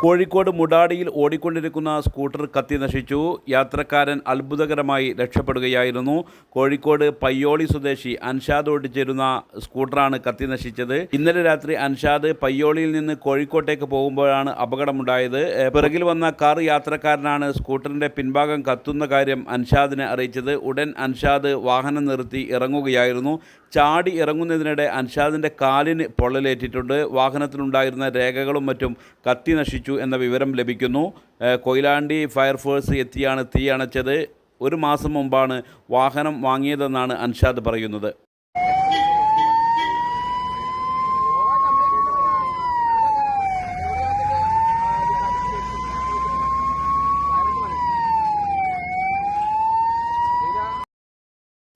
Kozhikode മുടാടിയിൽ ഓടിക്കൊണ്ടിരിക്കുന്ന scooter കത്തി നശിച്ചു. യാത്രക്കാരൻ അത്ഭുതകരമായി രക്ഷപ്പെടുകയായിരുന്നു. കോഴിക്കോട് പയ്യോളി സ്വദേശി അൻഷാദ് ഓടിച്ചിരുന്ന സ്കൂട്ടറാണ് കത്തി നശിച്ചത്. ഇന്നലെ രാത്രി അൻഷാദ് പയ്യോളിയിൽ നിന്ന് കോഴിക്കോട്ടേക്ക് പോകുമ്പോഴാണ് അപകടമുണ്ടായത്. പിറകിൽ വന്ന കാർ യാത്രക്കാരനാണ് സ്കൂട്ടറിന്റെ പിൻഭാഗം കത്തുന്ന കാര്യം അൻഷാദിനെ അറിയിച്ചത്. ഉടൻ അൻഷാദ് വാഹനം നിർത്തി ഇറങ്ങുകയായിരുന്നു. ചാടി ഇറങ്ങുന്നതിനിടെ അൻഷാദിന്റെ കാലിന് പൊള്ളലേറ്റിട്ടുണ്ട്. വാഹനത്തിലുണ്ടായിരുന്ന രേഖകളും മറ്റും കത്തി നശിച്ചു എന്ന വിവരം ലഭിക്കുന്നു. കൊയിലാണ്ടി ഫയർഫോഴ്സ് എത്തിയാണ് തീ അണച്ചത്. ഒരു മാസം മുമ്പാണ് വാഹനം വാങ്ങിയതെന്നാണ് അൻഷാദ് പറയുന്നത്.